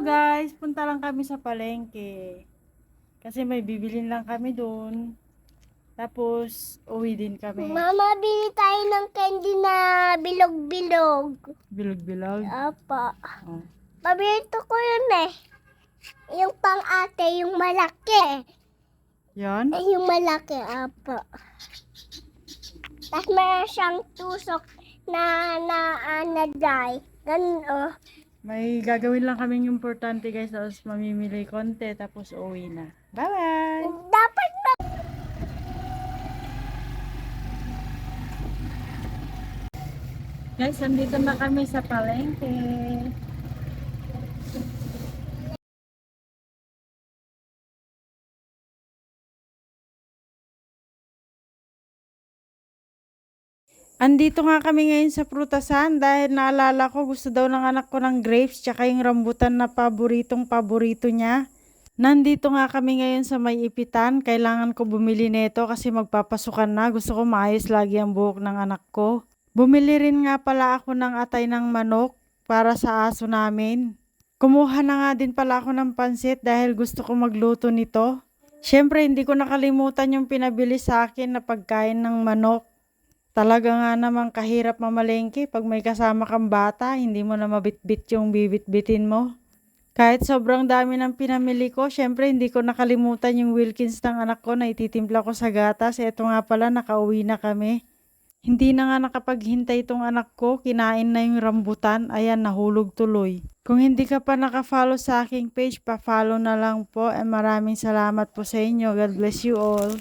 Hello guys, punta lang kami sa palengke. Kasi may bibilin lang kami doon. Tapos, uwi din kami. Mama, bili tayo ng candy na bilog-bilog. Bilog-bilog. Apa. Oh. Paborito ko yun eh. Yung pang ate, yung malaki. Yan. Eh, yung malaki, apa. Tapos meron siyang tusok na na uh, na. Ganun oh. May gagawin lang kaming importante guys. Tapos mamimili konti. Tapos uwi na. Bye-bye! Dapat na Guys, andito na kami sa palengke. Andito nga kami ngayon sa prutasan dahil naalala ko gusto daw ng anak ko ng grapes tsaka yung rambutan na paboritong paborito niya. Nandito nga kami ngayon sa may ipitan. Kailangan ko bumili nito kasi magpapasukan na. Gusto ko maayos lagi ang buhok ng anak ko. Bumili rin nga pala ako ng atay ng manok para sa aso namin. Kumuha na nga din pala ako ng pansit dahil gusto ko magluto nito. Siyempre, hindi ko nakalimutan yung pinabili sa akin na pagkain ng manok. Talaga nga namang kahirap mamalengke pag may kasama kang bata, hindi mo na mabitbit yung bibit-bitin mo. Kahit sobrang dami ng pinamili ko, syempre hindi ko nakalimutan yung Wilkins ng anak ko na ititimpla ko sa gatas. Eto nga pala, nakauwi na kami. Hindi na nga nakapaghintay itong anak ko, kinain na yung rambutan, ayan nahulog tuloy. Kung hindi ka pa nakafollow sa aking page, pa-follow na lang po. And maraming salamat po sa inyo. God bless you all.